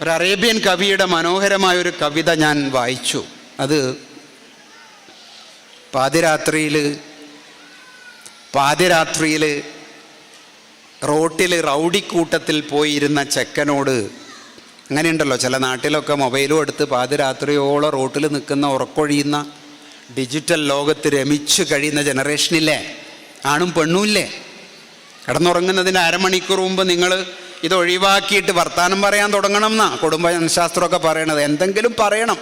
ഒരു അറേബ്യൻ കവിയുടെ മനോഹരമായ ഒരു കവിത ഞാൻ വായിച്ചു. അത് പാതിരാത്രിയിൽ പാതിരാത്രിയിൽ റോട്ടിൽ റൗഡിക്കൂട്ടത്തിൽ പോയിരുന്ന ചെക്കനോട് അങ്ങനെയുണ്ടല്ലോ ചില നാട്ടിലൊക്കെ മൊബൈലും എടുത്ത് പാതിരാത്രിയോളം റോട്ടിൽ നിൽക്കുന്ന ഉറക്കൊഴിയുന്ന ഡിജിറ്റൽ ലോകത്ത് രമിച്ചു കഴിയുന്ന ജനറേഷനില്ലേ? ആണും പെണ്ണുമില്ലേ കിടന്നുറങ്ങുന്നതിന് അരമണിക്കൂർ മുമ്പ് നിങ്ങൾ ഇത് ഒഴിവാക്കിയിട്ട് വർത്തമാനം പറയാൻ തുടങ്ങണം എന്നാ. കുടുംബശാസ്ത്രമൊക്കെ പറയണത്. എന്തെങ്കിലും പറയണം.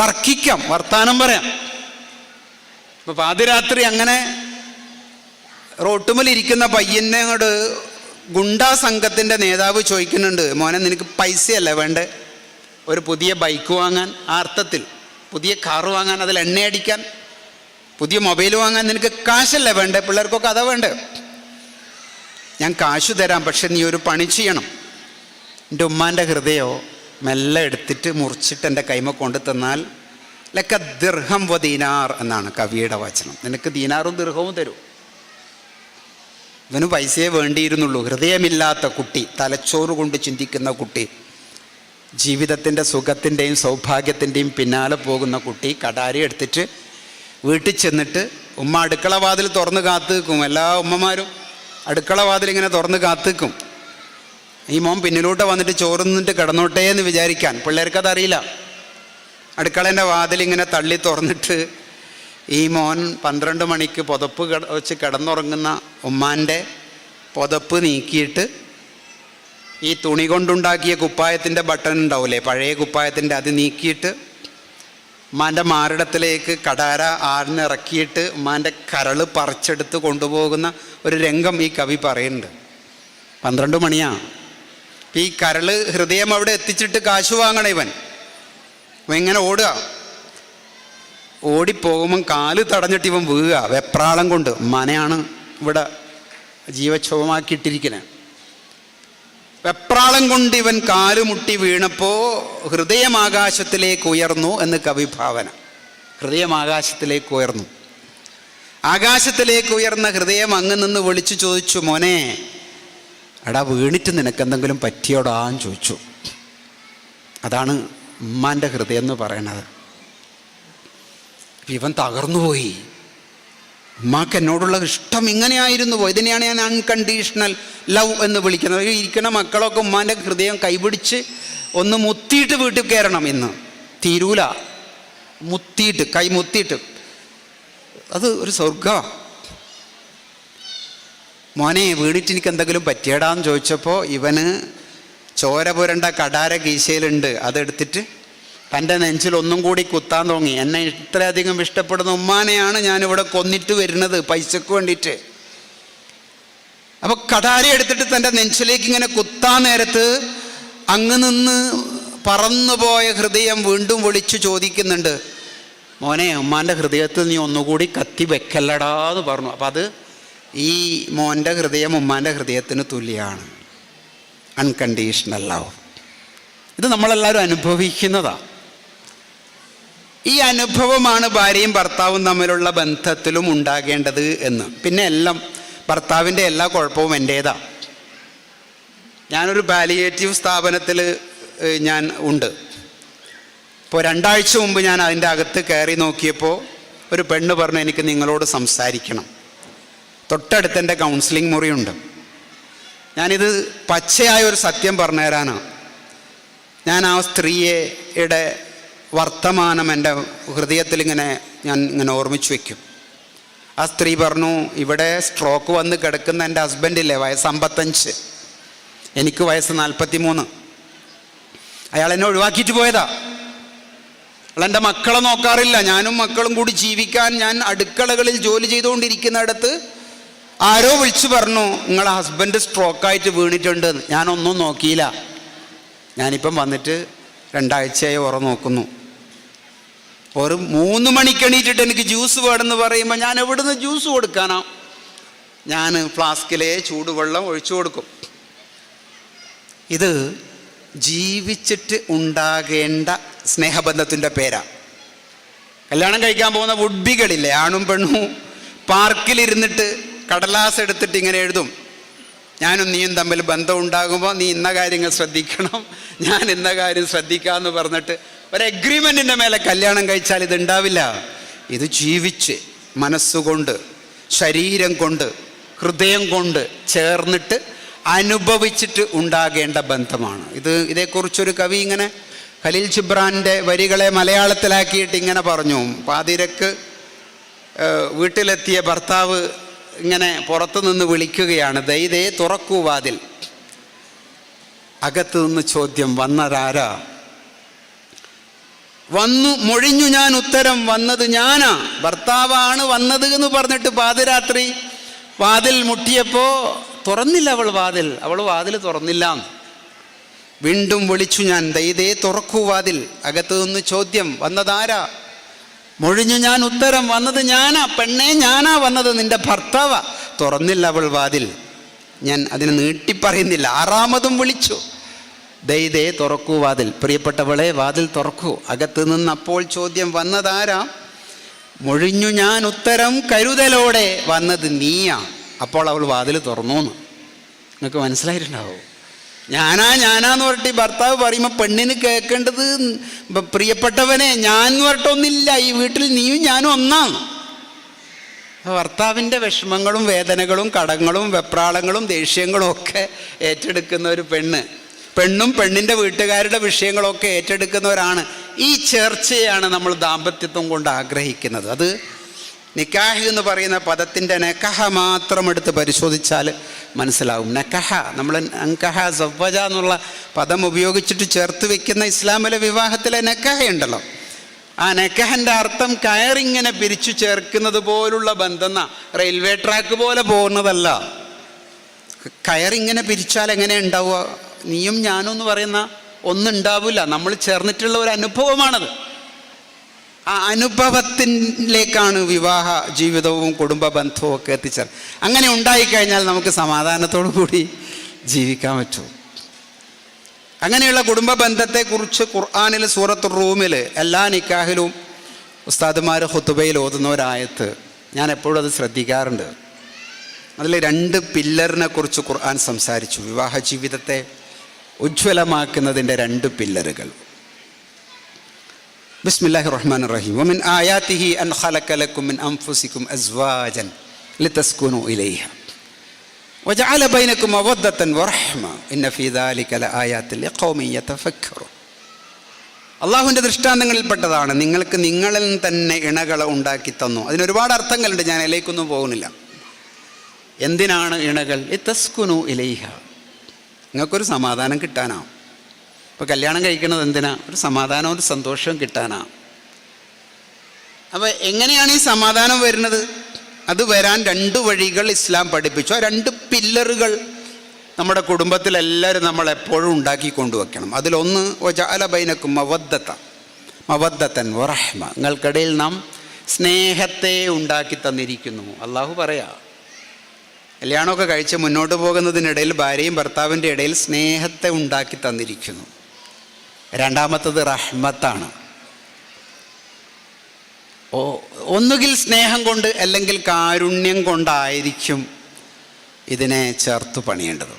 തർക്കിക്കാം. വർത്തമാനം പറയാം. ഇപ്പോൾ പാതിരാത്രി അങ്ങനെ റോട്ടുമലിരിക്കുന്ന പയ്യനെ അങ്ങോട്ട് ഗുണ്ടാ സംഘത്തിന്റെ നേതാവ് ചോദിക്കുന്നുണ്ട് മോനെ നിനക്ക് പൈസയല്ലേ വേണ്ടേ? ഒരു പുതിയ ബൈക്ക് വാങ്ങാൻ ആ അർത്ഥത്തിൽ. പുതിയ കാറ് വാങ്ങാൻ അതിൽ എണ്ണയടിക്കാൻ. പുതിയ മൊബൈൽ വാങ്ങാൻ നിനക്ക് കാശല്ലേ വേണ്ടേ? പിള്ളേർക്കൊക്കെ അതാ വേണ്ടേ? ഞാൻ കാശു തരാം പക്ഷെ നീ ഒരു പണി ചെയ്യണം. എന്റെ ഉമ്മാന്റെ ഹൃദയോ മെല്ലെ എടുത്തിട്ട് മുറിച്ചിട്ട് എന്റെ കൈമ കൊണ്ടു തന്നാൽ ലക്ക ദീർഘം വ ദീനാർ എന്നാണ് കവിയുടെ വചനം. നിനക്ക് ദീനാറും ദീർഘവും തരൂ. ഇവന് പൈസയെ വേണ്ടിയിരുന്നുള്ളൂ. ഹൃദയമില്ലാത്ത കുട്ടി തലച്ചോറ് കൊണ്ട് ചിന്തിക്കുന്ന കുട്ടി ജീവിതത്തിന്റെ സുഖത്തിന്റെയും സൗഭാഗ്യത്തിന്റെയും പിന്നാലെ പോകുന്ന കുട്ടി കടാരി എടുത്തിട്ട് വീട്ടിൽ ചെന്നിട്ട് ഉമ്മ അടുക്കള വാതിൽ തുറന്ന് കാത്തു നിൽക്കും. എല്ലാ ഉമ്മമാരും അടുക്കള വാതിൽ ഇങ്ങനെ തുറന്ന് കാത്തിക്കും. ഈ മോൻ പിന്നിലോട്ട് വന്നിട്ട് ചോറ് നിന്നിട്ട് കിടന്നോട്ടേ എന്ന് വിചാരിക്കാൻ. പിള്ളേർക്കത് അറിയില്ല അടുക്കളേന്റെ വാതിൽ ഇങ്ങനെ തള്ളി തുറന്നിട്ട് ഈ മോൻ പന്ത്രണ്ട് മണിക്ക് പുതപ്പ് വെച്ച് കിടന്നുറങ്ങുന്ന ഉമ്മാന്റെ പുതപ്പ് നീക്കിയിട്ട് ഈ തുണി കൊണ്ടുണ്ടാക്കിയ കുപ്പായത്തിന്റെ ബട്ടൺ ഉണ്ടാവില്ലേ? പഴയ കുപ്പായത്തിന്റെ അത് നീക്കിയിട്ട് ഉമ്മാന്റെ മാറിടത്തിലേക്ക് കടാര ആടിനിറക്കിയിട്ട് ഉമ്മാന്റെ കരൾ പറിച്ചെടുത്ത് കൊണ്ടുപോകുന്ന ഒരു രംഗം ഈ കവി പറയുന്നുണ്ട്. പന്ത്രണ്ട് മണിയാണ് അപ്പം ഈ കരൾ ഹൃദയം അവിടെ എത്തിച്ചിട്ട് കാശ് വാങ്ങണം ഇവൻ. ഇവൻ ഇങ്ങനെ ഓടുക. ഓടിപ്പോകുമ്പം കാൽ തടഞ്ഞിട്ട് ഇവൻ വീഴുക. വെപ്രാളം കൊണ്ട്. മനയാണ് ഇവിടെ ജീവക്ഷോഭമാക്കിയിട്ടിരിക്കുന്നത് വെപ്രാളം കൊണ്ട് ഇവൻ കാലുമുട്ടി വീണപ്പോൾ ഹൃദയമാകാശത്തിലേക്ക് ഉയർന്നു എന്ന് കവിഭാവന. ഹൃദയം ആകാശത്തിലേക്ക് ഉയർന്നു. ആകാശത്തിലേക്ക് ഉയർന്ന ഹൃദയം അങ്ങ് നിന്ന് വിളിച്ചു ചോദിച്ചു മോനെ എടാ വീണിട്ട് നിനക്ക് എന്തെങ്കിലും പറ്റിയോടാന്ന് ചോദിച്ചു. അതാണ് ഉമ്മാന്റെ ഹൃദയം എന്ന് പറയണത് ഇവൻ തകർന്നുപോയി. ഉമ്മാക്ക് എന്നോടുള്ള ഇഷ്ടം ഇങ്ങനെയായിരുന്നു. പോയി ഇതിനെയാണ് ഞാൻ അൺകണ്ടീഷണൽ ലവ് എന്ന് വിളിക്കുന്നത്. ഇരിക്കുന്ന മക്കളൊക്കെ ഉമ്മാന്റെ ഹൃദയം കൈപിടിച്ച് ഒന്ന് മുത്തിയിട്ട് വീട്ടിൽ കയറണം ഇന്ന്. തീരൂല. മുത്തിയിട്ട് കൈ മുത്തിയിട്ട്. അത് ഒരു സ്വർഗമാണ് മോനെ വീണിട്ട് എനിക്ക് എന്തെങ്കിലും പറ്റിയടാന്ന് ചോദിച്ചപ്പോൾ ഇവന് ചോര പുരണ്ട കടാര കീശയിലുണ്ട്. അതെടുത്തിട്ട് തന്റെ നെഞ്ചിൽ ഒന്നും കൂടി കുത്താൻ തോന്നി. എന്നെ ഇത്രയധികം ഇഷ്ടപ്പെടുന്ന ഉമ്മാനെയാണ് ഞാനിവിടെ കൊന്നിട്ട് വരുന്നത് പൈസക്ക് വേണ്ടിയിട്ട്. അപ്പോൾ കഠാരി എടുത്തിട്ട് തന്റെ നെഞ്ചിലേക്ക് ഇങ്ങനെ കുത്താൻ നേരത്ത് അങ്ങ് നിന്ന് പറന്നുപോയ ഹൃദയം വീണ്ടും വിളിച്ചു ചോദിക്കുന്നുണ്ട്. മോനെ ഉമ്മാന്റെ ഹൃദയത്തിൽ നീ ഒന്നുകൂടി കത്തി വെക്കല്ലടാ എന്ന് പറഞ്ഞു. അപ്പം അത് ഈ മോന്റെ ഹൃദയം ഉമ്മാന്റെ ഹൃദയത്തിന് തുല്യമാണ് അൺകണ്ടീഷണൽ ലവ് ഇത് നമ്മളെല്ലാവരും അനുഭവിക്കുന്നതാണ് ഈ അനുഭവമാണ് ഭാര്യയും ഭർത്താവും തമ്മിലുള്ള ബന്ധത്തിലും ഉണ്ടാകേണ്ടത് എന്ന്. പിന്നെ എല്ലാം ഭർത്താവിന്റെ എല്ലാ കുഴപ്പവും എന്റേതാ. ഞാനൊരു പാലിയേറ്റീവ് സ്ഥാപനത്തിൽ ഞാൻ ഉണ്ട്. ഇപ്പോൾ രണ്ടാഴ്ച മുമ്പ് ഞാൻ അതിന്റെ അകത്ത് കയറി നോക്കിയപ്പോൾ ഒരു പെണ്ണ് പറഞ്ഞു എനിക്ക് നിങ്ങളോട് സംസാരിക്കണം. തൊട്ടടുത്ത് എന്റെ കൗൺസിലിംഗ് മുറിയുണ്ട്. ഞാനിത് പച്ചയായ ഒരു സത്യം പറഞ്ഞുതരാനാണ്. ഞാൻ ആ സ്ത്രീയുടെ വർത്തമാനം എന്റെ ഹൃദയത്തിൽ ഇങ്ങനെ ഞാൻ ഇങ്ങനെ ഓർമ്മിച്ച് വയ്ക്കും. ആ സ്ത്രീ പറഞ്ഞു ഇവിടെ സ്ട്രോക്ക് വന്ന് കിടക്കുന്ന എന്റെ ഹസ്ബൻഡില്ലേ? വയസ്സ് അമ്പത്തഞ്ച്. എനിക്ക് വയസ്സ് നാൽപ്പത്തി മൂന്ന് അയാൾ എന്നെ ഒഴിവാക്കിയിട്ട് പോയതാ. അയാൾ എന്റെ മക്കളെ നോക്കാറില്ല. ഞാനും മക്കളും കൂടി ജീവിക്കാൻ ഞാൻ അടുക്കളകളിൽ ജോലി ചെയ്തുകൊണ്ടിരിക്കുന്നിടത്ത് ആരോ വിളിച്ചു പറഞ്ഞു നിങ്ങളെ ഹസ്ബൻഡ് സ്ട്രോക്കായിട്ട് വീണിട്ടുണ്ട്. എന്ന്." ഞാനൊന്നും നോക്കിയില്ല. ഞാനിപ്പം വന്നിട്ട് രണ്ടാഴ്ചയായി ഉറ നോക്കുന്നു. ഒരു മൂന്ന് മണിക്ക് എണീറ്റിട്ട് എനിക്ക് ജ്യൂസ് വേണമെന്ന് പറയുമ്പോൾ ഞാൻ എവിടുന്ന് ജ്യൂസ് കൊടുക്കാനാ? ഞാൻ ഫ്ലാസ്കിലെ ചൂടുവെള്ളം ഒഴിച്ചു കൊടുക്കും. ഇത് ജീവിച്ചിട്ട് ഉണ്ടാകേണ്ട സ്നേഹബന്ധത്തിന്റെ പേരാ. കല്യാണം കഴിക്കാൻ പോകുന്ന വുഡ്ബികളില്ലേ ആണും പെണ്ണും പാർക്കിലിരുന്നിട്ട് കടലാസ് എടുത്തിട്ട് ഇങ്ങനെ എഴുതും. ഞാനും നീയും തമ്മിൽ ബന്ധം ഉണ്ടാകുമ്പോൾ നീ ഇന്ന കാര്യങ്ങൾ ശ്രദ്ധിക്കണം ഞാൻ ഇന്ന കാര്യം ശ്രദ്ധിക്കാമെന്ന് പറഞ്ഞിട്ട് ഒരു എഗ്രിമെന്റിന്റെ മേലെ കല്യാണം കഴിച്ചാൽ ഇത് ഉണ്ടാവില്ല ഇത് ജീവിച്ച് മനസ്സുകൊണ്ട് ശരീരം കൊണ്ട് ഹൃദയം കൊണ്ട് ചേർന്നിട്ട് അനുഭവിച്ചിട്ട് ഉണ്ടാകേണ്ട ബന്ധമാണ്. ഇത് ഇതേക്കുറിച്ചൊരു കവി ഇങ്ങനെ ഖലീൽ ജിബ്രാന്റെ വരികളെ മലയാളത്തിലാക്കിയിട്ട് ഇങ്ങനെ പറഞ്ഞു. പാതിരക്ക് വീട്ടിലെത്തിയ ഭർത്താവ് ഇങ്ങനെ പുറത്തു നിന്ന് വിളിക്കുകയാണ് ദൈതേ തുറക്കൂ വാതിൽ. അകത്തു നിന്ന് ചോദ്യം വന്നതാരാ? വന്നു മൊഴിഞ്ഞു ഞാൻ ഉത്തരം വന്നത് ഞാനാ. ഭർത്താവാണ് വന്നത് എന്ന് പറഞ്ഞിട്ട് പാതിരാത്രി വാതിൽ മുട്ടിയപ്പോൾ തുറന്നില്ല അവൾ വാതിൽ. അവൾ വാതിൽ തുറന്നില്ല. വീണ്ടും വിളിച്ചു ഞാൻ ദൈതേ തുറക്കൂ വാതിൽ. അകത്തു നിന്ന് ചോദ്യം വന്നതാരാ? മൊഴിഞ്ഞു ഞാൻ ഉത്തരം വന്നത് ഞാനാ. പെണ്ണേ ഞാനാ വന്നത് നിന്റെ ഭർത്താവാ. തുറന്നില്ല അവൾ വാതിൽ. ഞാൻ അതിന് നീട്ടിപ്പറയുന്നില്ല ആറാമതും വിളിച്ചു. ദൈതേ തുറക്കൂ വാതിൽ. പ്രിയപ്പെട്ടവളെ വാതിൽ തുറക്കൂ. അകത്ത് നിന്ന് അപ്പോൾ ചോദ്യം വന്നതാരാം? മൊഴിഞ്ഞു ഞാൻ ഉത്തരം കരുതലോടെ വന്നത് നീയാ. അപ്പോൾ അവൾ വാതിൽ തുറന്നു എന്ന് നിങ്ങൾക്ക് മനസ്സിലായിട്ടുണ്ടാവും? ഞാനാ ഞാനാന്ന് പറഞ്ഞിട്ട് ഈ ഭർത്താവ് പറയുമ്പോൾ പെണ്ണിന് കേൾക്കേണ്ടത് പ്രിയപ്പെട്ടവനെ ഞാൻ എന്ന് പറഞ്ഞിട്ടൊന്നില്ല ഈ വീട്ടിൽ നീയും ഞാനും ഒന്നാണ് ഭർത്താവിന്റെ വിഷമങ്ങളും വേദനകളും കടങ്ങളും വെപ്രാളങ്ങളും ദേഷ്യങ്ങളും ഒക്കെ ഏറ്റെടുക്കുന്ന ഒരു പെണ്ണ്. പെണ്ണും പെണ്ണിന്റെ വീട്ടുകാരുടെ വിഷയങ്ങളൊക്കെ ഏറ്റെടുക്കുന്നവരാണ് ഈ ചേർച്ചയാണ് നമ്മൾ ദാമ്പത്യത്വം കൊണ്ട് ആഗ്രഹിക്കുന്നത്. അത് നിക്കാഹ് എന്ന് പറയുന്ന പദത്തിന്റെ നെക്കഹ മാത്രം എടുത്ത് പരിശോധിച്ചാൽ മനസ്സിലാവും. നെക്കഹ നമ്മൾ അങ്കഹ സവ്വജ എന്നുള്ള പദം ഉപയോഗിച്ചിട്ട് ചേർത്ത് വെക്കുന്ന ഇസ്ലാമിലെ വിവാഹത്തിലെ നെക്കഹ ഉണ്ടല്ലോ. ആ നെക്കഹന്റെ അർത്ഥം കയറിങ്ങനെ പിരിച്ചു ചേർക്കുന്നത് പോലുള്ള ബന്ധം റെയിൽവേ ട്രാക്ക് പോലെ പോകുന്നതല്ല. കയറിങ്ങനെ പിരിച്ചാൽ എങ്ങനെ ഉണ്ടാവുക? നീയും ഞാനും എന്ന് പറയുന്ന ഒന്നുണ്ടാവില്ല നമ്മൾ ചേർന്നിട്ടുള്ള ഒരു അനുഭവമാണത്. ആ അനുഭവത്തിലേക്കാണ് വിവാഹ ജീവിതവും കുടുംബ ബന്ധവും ഒക്കെ എത്തിച്ചേർ അങ്ങനെ ഉണ്ടായിക്കഴിഞ്ഞാൽ നമുക്ക് സമാധാനത്തോടു കൂടി ജീവിക്കാൻ പറ്റും. അങ്ങനെയുള്ള കുടുംബ ബന്ധത്തെക്കുറിച്ച് ഖുർആാനിൽ സൂറത്ത് റൂമിൽ എല്ലാ നിക്കാഹിലും ഉസ്താദുമാർ ഹുത്തുബയിൽ ഓതുന്ന ഒരായത്ത് ഞാൻ എപ്പോഴും അത് ശ്രദ്ധിക്കാറുണ്ട്. അതിൽ രണ്ട് പില്ലറിനെ കുറിച്ച് ഖുർആൻ സംസാരിച്ചു. വിവാഹ ജീവിതത്തെ ഉജ്ജ്വലമാക്കുന്നതിൻ്റെ രണ്ട് പില്ലറുകൾ ബിസ്മില്ലാഹി റഹ്മാൻ റഹീം വമിൻ ആയാത്തിഹി അൻ ഖലക ലക്കും മിൻ അൻഫുസിക്കും അസ്വാജൻ ലിതസ്കുനു ഇലൈഹ وجعل بينكم مودة ورحمة إن في ذلك لآيات لقوم يتفكرون അള്ളാഹുവിൻ്റെ ദൃഷ്ടാന്തങ്ങളിൽപ്പെട്ടതാണ് നിങ്ങൾക്ക് നിങ്ങളിൽ തന്നെ ഇണകളെ ഉണ്ടാക്കി തന്നു അതിന് ഒരുപാട് അർത്ഥങ്ങളുണ്ട് ഞാൻ അതിലേക്കൊന്നും പോകുന്നില്ല എന്തിനാണ് ഇണകൾ ഇത്തസ്കുനു ഇലൈഹ നിങ്ങൾക്കൊരു സമാധാനം കിട്ടാനാവും ഇപ്പോൾ കല്യാണം കഴിക്കുന്നത് എന്തിനാ? ഒരു സമാധാനവും ഒരു സന്തോഷവും കിട്ടാനാ. അപ്പോൾ എങ്ങനെയാണ് ഈ സമാധാനം വരുന്നത്? അത് വരാൻ രണ്ട് വഴികൾ ഇസ്ലാം പഠിപ്പിച്ചു. ആ രണ്ട് പില്ലറുകൾ നമ്മുടെ കുടുംബത്തിലെല്ലാവരും നമ്മൾ എപ്പോഴും ഉണ്ടാക്കി കൊണ്ടുവയ്ക്കണം അതിലൊന്ന് ഒജാല ബൈനക്കും മവദ്ദത്ത. മവദ്ദത്തൻ വറഹ്മ. നിങ്ങൾക്കിടയിൽ നാം സ്നേഹത്തെ ഉണ്ടാക്കി തന്നിരിക്കുന്നു. അള്ളാഹു പറയാ കല്യാണമൊക്കെ കഴിച്ച് മുന്നോട്ട് പോകുന്നതിനിടയിൽ ഭാര്യയും ഭർത്താവിന്റെ ഇടയിൽ സ്നേഹത്തെ ഉണ്ടാക്കി തന്നിരിക്കുന്നു. രണ്ടാമത്തത് റഹ്മത്താണ്. ഓ ഒന്നുകിൽ സ്നേഹം കൊണ്ട് അല്ലെങ്കിൽ കാരുണ്യം കൊണ്ടായിരിക്കും ഇതിനെ ചേർത്ത് പണിയേണ്ടത്.